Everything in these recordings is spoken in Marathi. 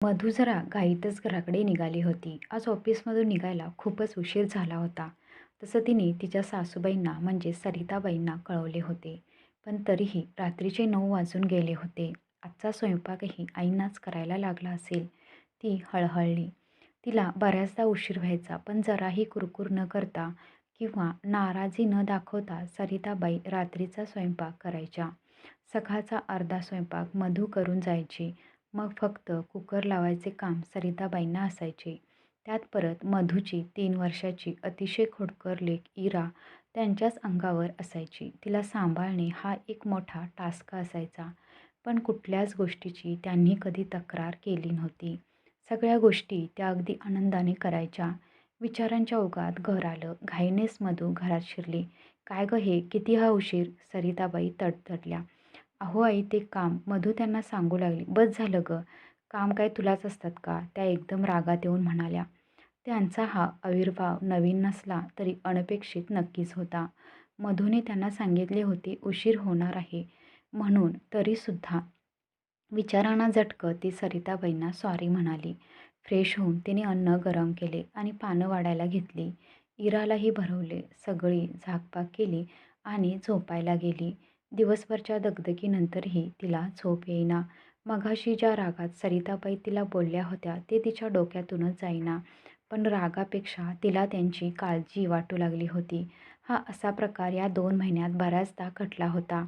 मधू जरा घाईतच घराकडे निघाली होती. आज ऑफिसमधून निघायला खूपच उशीर झाला होता. तसं तिने तिच्या सासूबाईंना म्हणजे सरिताबाईंना कळवले होते. पण तरीही रात्रीचे नऊ वाजून गेले होते. आजचा स्वयंपाकही आईंनाच करायला लागला असेल. ती हळहळली. तिला बऱ्याचदा उशीर व्हायचा पण जराही कुरकुर न करता किंवा नाराजी न दाखवता सरिताबाई रात्रीचा स्वयंपाक करायच्या. सकाळचा अर्धा स्वयंपाक मधू करून जायची. मग फक्त कुकर लावायचे काम सरिताबाईंना असायचे. त्यात परत मधूची तीन वर्षाची अतिशय खोडकर लेक इरा त्यांच्याच अंगावर असायची. तिला सांभाळणे हा एक मोठा टास्क असायचा. पण कुठल्याच गोष्टीची त्यांनी कधी तक्रार केली नव्हती. सगळ्या गोष्टी त्या अगदी आनंदाने करायच्या. विचारांच्या ओघात घर आलं. घाईनेच मधू घरात शिरली. काय गं हे, किती हा उशीर? सरिताबाई तडतडल्या. अहो आई ते काम मधू त्यांना सांगू लागली. बस झालं गं, काम काय तुलाच असतात का? त्या एकदम रागात येऊन म्हणाल्या. त्यांचा हा आविर्भाव नवीन नसला तरी अनपेक्षित नक्कीच होता. मधूने त्यांना सांगितले होते उशीर होणार आहे म्हणून तरीसुद्धा विचारांना झटकं ती सरिताबाईंना सॉरी म्हणाली. फ्रेश होऊन तिने अन्न गरम केले आणि पानं वाढायला घेतली. इरालाही भरवले. सगळी झाकपाक केली आणि झोपायला गेली. दिवसभरच्या दगदगीनंतरही तिला झोप येईना. मघाशी ज्या रागात सरिताबाई तिला बोलल्या होत्या ते तिच्या डोक्यातूनच जाईना. पण रागापेक्षा तिला त्यांची काळजी वाटू लागली होती. हा असा प्रकार या दोन महिन्यात बऱ्याचदा घडला होता.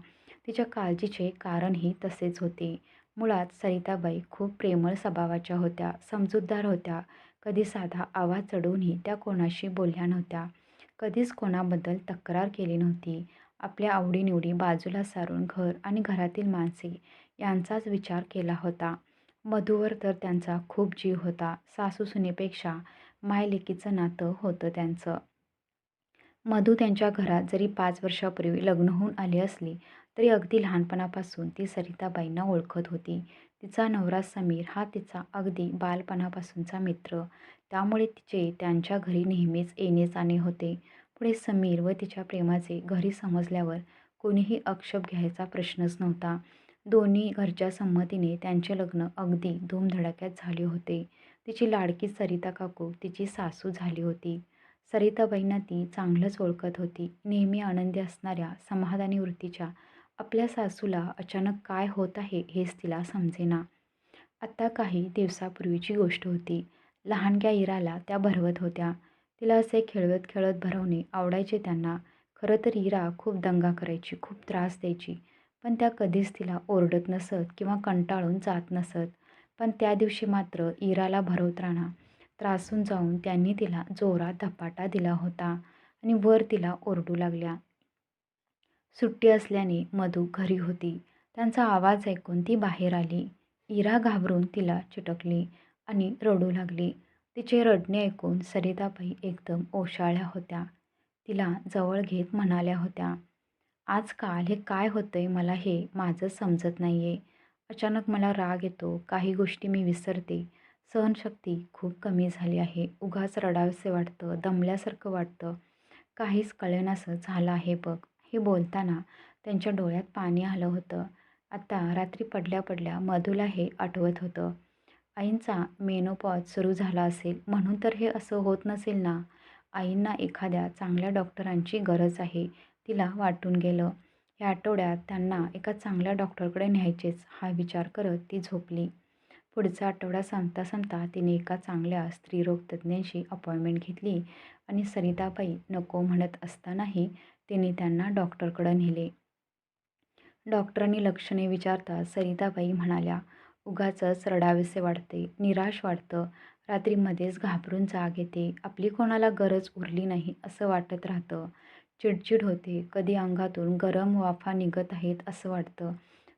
तिच्या काळजीचे कारणही तसेच होते. मुळात सरिताबाई खूप प्रेमळ स्वभावाच्या होत्या. समजूतदार होत्या. कधी साधा आवाज चढवूनही त्या कोणाशी बोलल्या नव्हत्या. कधीच कोणाबद्दल तक्रार केली नव्हती. आपल्या आवडीनिवडी बाजूला सारून घर आणि घरातील माणसे यांचाच विचार केला होता. मधूवर तर त्यांचा खूप जीव होता. सासू-सुनेपेक्षा नातं होतं त्यांचं. मधू त्यांच्या घरात जरी पाच वर्षापूर्वी लग्न होऊन आली असली तरी अगदी लहानपणापासून ती सरिताबाईंना ओळखत होती. तिचा नवरा समीर हा तिचा अगदी बालपणापासूनचा मित्र. त्यामुळे तिचे त्यांच्या घरी नेहमीच येणे-जाणे होते. पुढे समीर व तिच्या प्रेमाचे घरी समजल्यावर कोणीही आक्षेप घ्यायचा प्रश्नच नव्हता. दोन्ही घरच्या संमतीने त्यांचे लग्न अगदी धूमधडाक्यात झाले होते. तिची लाडकी सरिता काकू तिची सासू झाली होती. सरिताबाईंना ती चांगलंच ओळखत होती. नेहमी आनंदी असणाऱ्या, समाधानी वृत्तीच्या आपल्या सासूला अचानक काय होत आहे हेच तिला समजेना. आत्ता काही दिवसापूर्वीची गोष्ट होती. लहानग्या इराला त्या भरवत होत्या. तिला असे खेळवत खेळत भरवणे आवडायचे त्यांना. खरं तर इरा खूप दंगा करायची, खूप त्रास द्यायची. पण त्या कधीच तिला ओरडत नसत किंवा कंटाळून जात नसत. पण त्या दिवशी मात्र इराला भरवताना त्रासून जाऊन त्यांनी तिला जोरात धपाटा दिला होता आणि वर तिला ओरडू लागल्या. सुट्टी असल्याने मधू घरी होती. त्यांचा आवाज ऐकून ती बाहेर आली. इरा घाबरून तिला चिटकली आणि रडू लागली. तिचे रडणे ऐकून सरिताबाई एकदम ओशाळल्या होत्या. तिला जवळ घेत म्हणाल्या होत्या, आजकाल हे काय होतंय मला हे माझं समजत नाही आहे अचानक मला राग येतो. काही गोष्टी मी विसरते. सहनशक्ती खूप कमी झाली आहे. उगाच रडावेसे वाटतं, दमल्यासारखं वाटतं. काहीच कळेनासं झालं आहे बघ. हे बोलताना त्यांच्या डोळ्यात पाणी आलं होतं. आता रात्री पडल्या पडल्या मधूला हे आठवत होतं. आईंचा मेनोपॉज सुरू झाला असेल म्हणून तर हे असं होत नसेल ना? आईंना एखाद्या चांगल्या डॉक्टरांची गरज आहे तिला वाटून गेलं. या आठवड्यात त्यांना एका चांगल्या डॉक्टरकडे न्यायचेच हा विचार करत ती झोपली. पुढचा आठवडा संपता संपता तिने एका चांगल्या स्त्रीरोगतज्ञांशी अपॉइंटमेंट घेतली आणि सरिताबाई नको म्हणत असतानाही तिने त्यांना डॉक्टरकडं नेले. डॉक्टरांनी लक्षणे विचारता सरिताबाई म्हणाल्या, उगाचच रडावेसे वाटते, निराश वाटतं. रात्रीमध्येच घाबरून जाग येते. आपली कोणाला गरज उरली नाही असं वाटत राहतं. चिडचिड होते. कधी अंगातून गरम वाफा निघत आहेत असं वाटतं.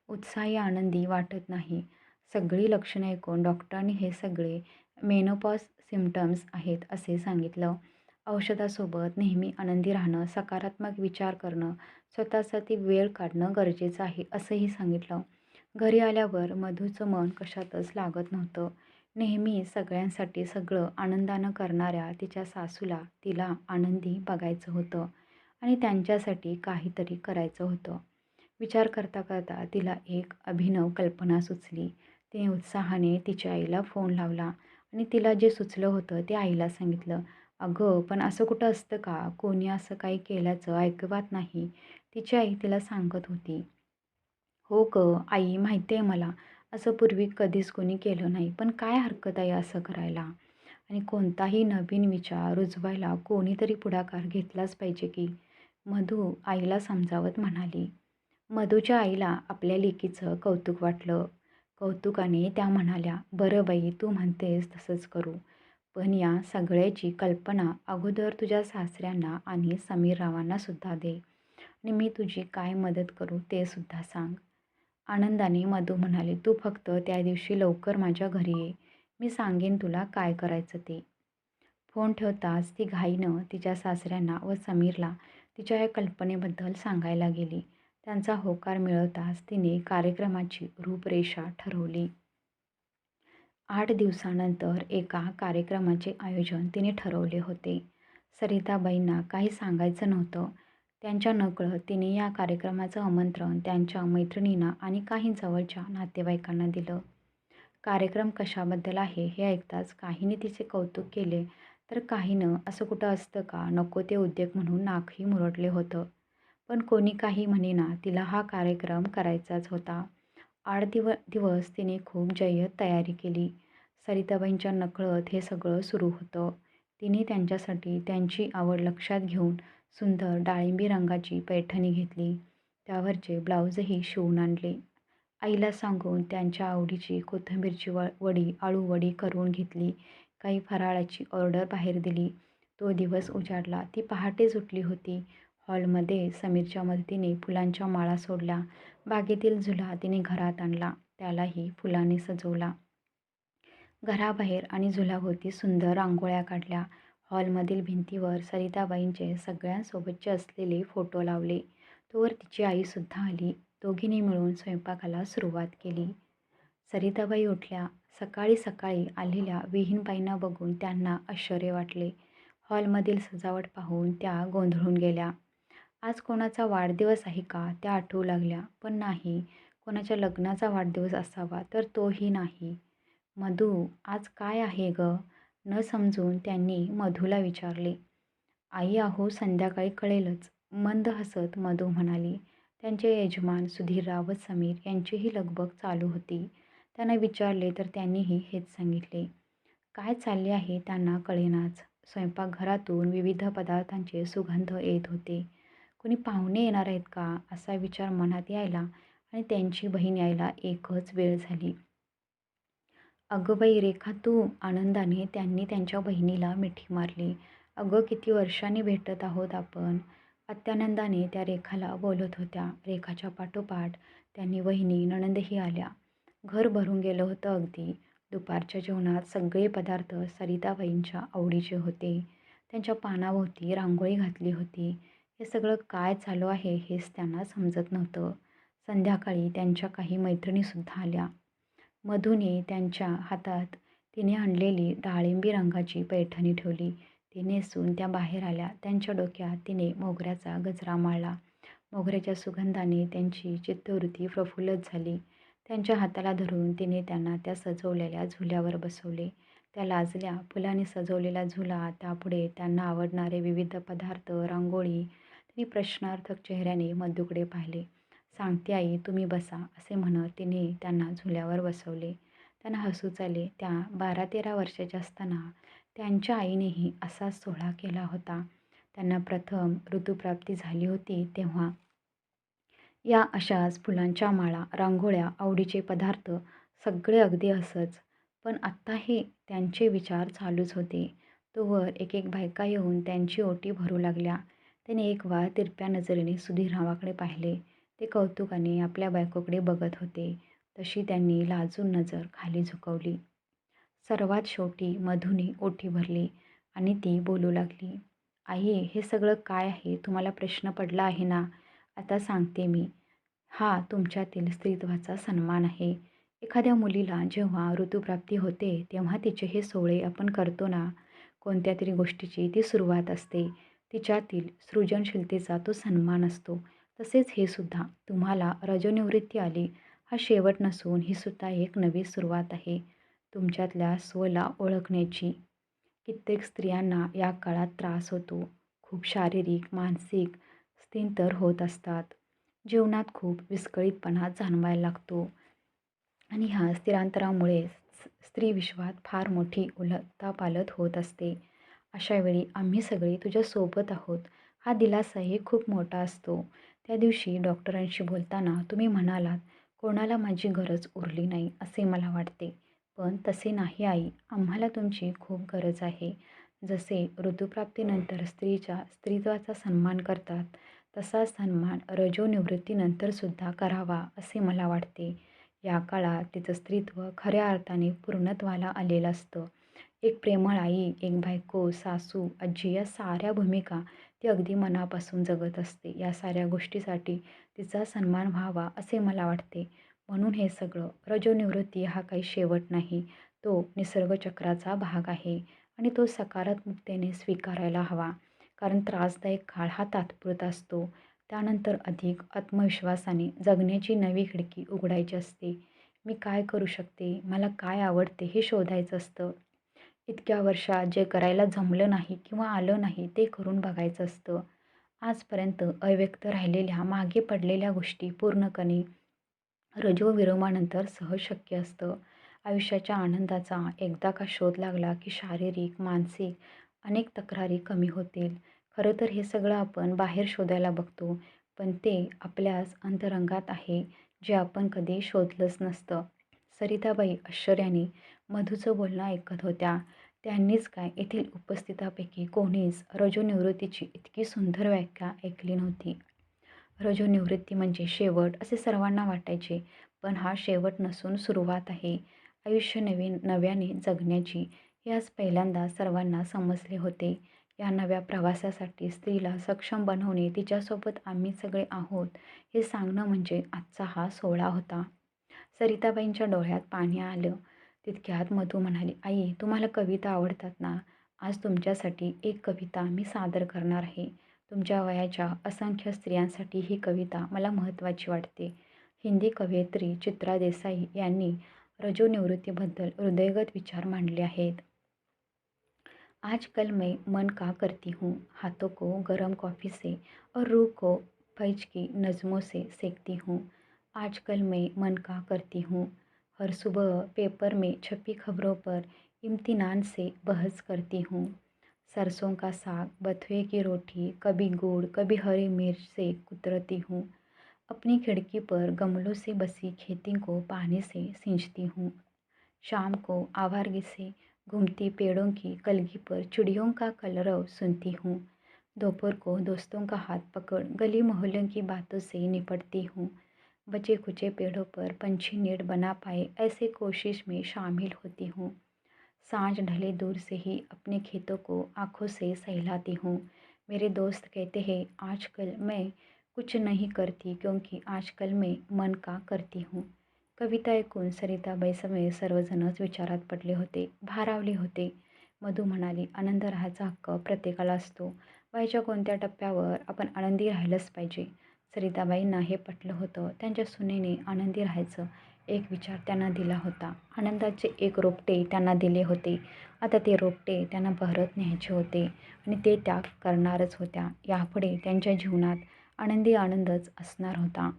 उत्साही आनंदी वाटत नाही. सगळी लक्षणं ऐकून डॉक्टरांनी हे सगळे मेनोपॉज सिम्प्टम्स आहेत असे सांगितलं. औषधासोबत नेहमी आनंदी राहणं, सकारात्मक विचार करणं, स्वतःसाठी वेळ काढणं गरजेचं आहे असंही सांगितलं. घरी आल्यावर मधूचं मन कशातच लागत नव्हतं. नेहमी सगळ्यांसाठी सगळं आनंदानं करणाऱ्या तिच्या सासूला तिला आनंदी बघायचं होतं आणि त्यांच्यासाठी काहीतरी करायचं होतं. विचार करता करता तिला एक अभिनव कल्पना सुचली. तिने उत्साहाने तिच्या आईला फोन लावला आणि तिला जे सुचलं होतं ते आईला सांगितलं अगं पण असं कुठं असतं का कोणी असं काही केल्याचं ऐकवत नाही तिची आई तिला सांगत होती हो ग आई माहिती आहे मला असं पूर्वी कधीच कोणी केलं नाही. पण काय हरकत आहे असं करायला? आणि कोणताही नवीन विचार रुजवायला कोणीतरी पुढाकार घेतलाच पाहिजे की? मधू आईला समजावत म्हणाली. मधूच्या आईला आपल्या लेकीचं कौतुक वाटलं. कौतुकाने त्या म्हणाल्या बरं बाई तू म्हणतेस तसंच करू. पण या सगळ्याची कल्पना अगोदर तुझ्या सासऱ्यांना आणि समीर सुद्धा दे. आणि मी तुझी काय मदत करू ते सुद्धा सांग. आनंदाने मधू म्हणाले तू फक्त त्या दिवशी लवकर माझ्या घरी ये. मी सांगेन तुला काय करायचं ते. फोन ठेवताच ती घाईनं तिच्या सासऱ्यांना व समीरला तिच्या या कल्पनेबद्दल सांगायला गेली. त्यांचा होकार मिळवताच तिने कार्यक्रमाची रूपरेषा ठरवली. आठ दिवसानंतर एका कार्यक्रमाचे आयोजन तिने ठरवले होते. सरिताबाईंना काही सांगायचं नव्हतं. त्यांच्या नकळत तिने या कार्यक्रमाचं आमंत्रण त्यांच्या मैत्रिणींना आणि काही जवळच्या नातेवाईकांना दिलं. कार्यक्रम कशाबद्दल आहे हे ऐकताच काहीने तिचे कौतुक केले. तर काहीनं असं कुठं असतं का? नको ते उद्योग म्हणून नाकही मुरडले होतं. पण कोणी काही म्हणेना तिला हा कार्यक्रम करायचाच होता. आठ दिव दिवस तिने खूप जय्यत तयारी केली. सरिताबाईंच्या नकळत हे सगळं सुरू होतं. तिने त्यांच्यासाठी त्यांची आवड लक्षात घेऊन सुंदर डाळिंबी रंगाची पैठणी घेतली. त्यावरचे ब्लाऊजही शिवून आणले. आईला सांगून त्यांच्या आवडीची कोथिंबीरची व वडी आळू वडी करून घेतली. काही फराळाची ऑर्डर बाहेर दिली. तो दिवस उजाडला. ती पहाटेच उठली होती. हॉलमध्ये समीरच्या मदतीने फुलांच्या माळा सोडल्या. बागेतील झुला तिने घरात आणला. त्यालाही फुलाने सजवला. घराबाहेर आणि झुलाभोवती सुंदर रांगोळ्या काढल्या. हॉलमधील भिंतीवर सरिताबाईंचे सगळ्यांसोबतचे असलेले फोटो लावले. तोवर तिची आईसुद्धा आली. दोघींनी मिळून स्वयंपाकाला सुरुवात केली. सरिताबाई उठल्या. सकाळी सकाळी आलेल्या विहीनबाईंना बघून त्यांना आश्चर्य वाटले. हॉलमधील सजावट पाहून त्या गोंधळून गेल्या. आज कोणाचा वाढदिवस आहे का? त्या आठवू लागल्या. पण नाही. कोणाच्या लग्नाचा वाढदिवस असावा तर तोही नाही. मधू आज काय आहे ग? न समजून त्यांनी मधूला विचारले आई आहो संध्याकाळी कळेलच. मंद हसत मधू म्हणाली त्यांचे यजमान सुधीर रावत समीर यांचीही लगबग चालू होती. त्यांना विचारले तर त्यांनीही हेच सांगितले काय चालले आहे त्यांना कळेनाच. स्वयंपाकघरातून विविध पदार्थांचे सुगंध येत होते. कुणी पाहुणे येणार आहेत का? असा विचार मनात यायला आणि त्यांची बहीण यायला एकच वेळ झाली. अगं बाई रेखा तू आनंदाने त्यांनी त्यांच्या बहिणीला मिठी मारली. अगं किती वर्षांनी भेटत आहोत आपण. अत्यानंदाने त्या रेखाला बोलत होत्या. रेखाच्या पाठोपाठ त्यांनी वहिनी नणंदही आल्या. घर भरून गेलं होतं अगदी. दुपारच्या जेवणात सगळे पदार्थ सरिताबाईंच्या आवडीचे होते. त्यांच्या पानाभोवती रांगोळी घातली होती. हे सगळं काय चालू आहे हेच त्यांना समजत नव्हतं. संध्याकाळी त्यांच्या काही मैत्रिणीसुद्धा आल्या. मधूने त्यांच्या हातात तिने आणलेली डाळिंबी रंगाची पैठणी ठेवली. ती नेसून त्या बाहेर आल्या. त्यांच्या डोक्यात तिने मोगऱ्याचा गजरा माळला मोगऱ्याच्या सुगंधाने त्यांची चित्तवृत्ती प्रफुल्लत झाली. त्यांच्या हाताला धरून तिने त्यांना त्या सजवलेल्या झुल्यावर बसवले. त्या लाजल्या. फुलाने सजवलेला झुला त्यापुढे त्यांना आवडणारे विविध पदार्थ रांगोळी तिने प्रश्नार्थक चेहऱ्याने मधुकडे पाहिले. सांगते आई तुम्ही बसा असे म्हणत तिने त्यांना झुल्यावर बसवले. त्यांना हसूच आले त्या बारा तेरा वर्षाच्या असताना त्यांच्या आईनेही असाच सोहळा केला होता. त्यांना प्रथम ऋतुप्राप्ती झाली होती तेव्हा या अशाच फुलांच्या माळा रांगोळ्या आवडीचे पदार्थ सगळे अगदी असंच. पण आत्ता हे त्यांचे विचार चालूच होते. तोवर एक एक बायका येऊन त्यांची ओटी भरू लागल्या. त्याने एक वार तिरप्या नजरेने सुधीरावाकडे पाहिले. ते कौतुकाने आपल्या बायकोकडे बघत होते. तशी त्यांनी लाजून नजर खाली झुकवली. सर्वात शेवटी मधुने ओठी भरली आणि ती बोलू लागली आई हे सगळं काय आहे? तुम्हाला प्रश्न पडला आहे ना? आता सांगते मी. हा तुमच्यातील स्त्रीत्वाचा सन्मान आहे. एखाद्या मुलीला जेव्हा ऋतुप्राप्ती होते तेव्हा तिचे हे सोहळे आपण करतो ना? कोणत्या तरी गोष्टीची ती सुरुवात असते. तिच्यातील सृजनशीलतेचा तो सन्मान असतो. तसेच हे सुद्धा. तुम्हाला रजोनिवृत्ती आली हा शेवट नसून ही सुद्धा एक नवी सुरुवात आहे. तुमच्यातल्या स्वला ओळखण्याची. कित्येक स्त्रियांना या काळात त्रास होतो. खूप शारीरिक मानसिक स्थिर होत असतात. जीवनात खूप विस्कळीतपणा जाणवायला लागतो. आणि ह्या स्थिरांतरामुळे स्त्री विश्वात फार मोठी उलतापालत होत असते. अशावेळी आम्ही सगळे तुझ्यासोबत आहोत. हा दिलासाही खूप मोठा असतो. त्या दिवशी डॉक्टरांशी बोलताना तुम्ही म्हणालात कोणाला माझी गरज उरली नाही असे मला वाटते. पण तसे नाही आई. आम्हाला तुमची खूप गरज आहे. जसे ऋतुप्राप्तीनंतर स्त्रीच्या स्त्रीत्वाचा सन्मान करतात तसा सन्मान रजोनिवृत्तीनंतरसुद्धा करावा असे मला वाटते. या काळात तिचं स्त्रीत्व खऱ्या अर्थाने पूर्णत्वाला आलेलं असतं. एक प्रेमळ आई एक बायको सासू आजी या साऱ्या भूमिका ती अगदी मनापासून जगत असते. या साऱ्या गोष्टीसाठी तिचा सन्मान व्हावा असे मला वाटते. म्हणून हे सगळं रजोनिवृत्ती हा काही शेवट नाही. तो निसर्गचक्राचा भाग आहे आणि तो सकारात्मकतेने स्वीकारायला हवा. कारण त्रासदायक काळ हा तात्पुरता असतो. त्यानंतर अधिक आत्मविश्वासाने जगण्याची नवी खिडकी उघडायची असते. मी काय करू शकते? मला काय आवडते? हे शोधायचं असतं. इतक्या वर्षात जे करायला जमलं नाही किंवा आलं नाही ते करून बघायचं असतं. आजपर्यंत अव्यक्त राहिलेल्या मागे पडलेल्या गोष्टी पूर्णपणे रजोविरोमानंतर सहज शक्य असतं. आयुष्याच्या आनंदाचा एकदा का शोध लागला की शारीरिक मानसिक अनेक तक्रारी कमी होतील. खरं तर हे सगळं आपण बाहेर शोधायला बघतो पण ते आपल्याच अंतरंगात आहे जे आपण कधी शोधलंच नसतं. सरिताबाई आश्चर्याने मधूचं बोलणं ऐकत होत्या. त्यांनीच काय येथील उपस्थितापैकी कोणीच रजोनिवृत्तीची इतकी सुंदर व्याख्या ऐकली नव्हती. रजोनिवृत्ती म्हणजे शेवट असे सर्वांना वाटायचे पण हा शेवट नसून सुरुवात आहे. आयुष्य नवीन नव्याने जगण्याची याच पहिल्यांदा सर्वांना समजले होते. या नव्या प्रवासासाठी स्त्रीला सक्षम बनवणे तिच्यासोबत आम्ही सगळे आहोत हे सांगणं म्हणजे आजचा हा सोहळा होता. सरिताबाईंच्या डोळ्यात पाणी आलं. तितक्यात मधू म्हणाली आई तुम्हाला कविता आवडतात ना? आज तुमच्यासाठी एक कविता मी सादर करणार आहे. तुमच्या वयाच्या असंख्य स्त्रियांसाठी ही कविता मला महत्त्वाची वाटते. हिंदी कवयित्री चित्रा देसाई यांनी रजोनिवृत्तीबद्दल हृदयगत विचार मांडले आहेत. आजकल मैं मन का करती हूँ हाथों को गरम कॉफ़ी से और रूह को फैज की नज़मों से सेकती हूँ. आजकल मैं मन का करती हूँ हर सुबह पेपर में छपी खबरों पर इम्तिनान से बहस करती हूँ। सरसों का साग, बथुए की रोटी, कभी गुड़, कभी हरी मिर्च से कुतरती हूँ। अपनी खिड़की पर गमलों से बसी खेती को पानी से सींचती हूँ। शाम को आवारगी से घूमती पेड़ों की कलगी पर चिड़ियों का कलरव सुनती हूँ। दोपहर को दोस्तों का हाथ पकड़ गली मोहल्लों की बातों से निपटती हूँ। बचे खुचे पेड़ों पर पंछी नेट बना पाए, ऐसे कोशिश में शामिल होती हूँ। साँझ ढले दूर से ही अपने खेतों को आँखों से सहलाती हूँ। मेरे दोस्त कहते हैं, आजकल मैं कुछ नहीं करती क्योंकि आजकल मैं मन का करती हूँ। कविता ऐकून सरिताबाई समेत सर्वजणच विचारात पडले होते, भारावले होते. मधू म्हणाली, आनंद राहायचा हक्क प्रत्येकाला असतो. वयाच्या कोणत्या टप्प्यावर आपण आनंदी राहिलंच पाहिजे. सरिताबाईंना हे पटलं होतं. त्यांच्या सुनेने आनंदी राहायचं एक विचार त्यांना दिला होता. आनंदाचे एक रोपटे त्यांना दिले होते. आता ते रोपटे त्यांना बहरत न्यायचे होते आणि ते त्या करणारच होत्या. यापुढे त्यांच्या जीवनात आनंदी आनंदच असणार होता.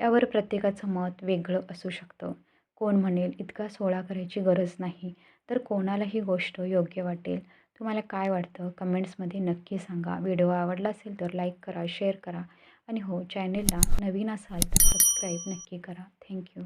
यावर प्रत्येकाचं मत वेगळं असू शकतं. कोण म्हणेल इतका सोहळा करायची गरज नाही. तर कोणाला ही गोष्ट योग्य वाटेल. तुम्हाला काय वाटतं? कमेंट्समध्ये नक्की सांगा. व्हिडिओ आवडला असेल तर लाईक करा शेअर करा. आणि हो चॅनेलला नवीन असाल तर सबस्क्राईब नक्की करा. थँक्यू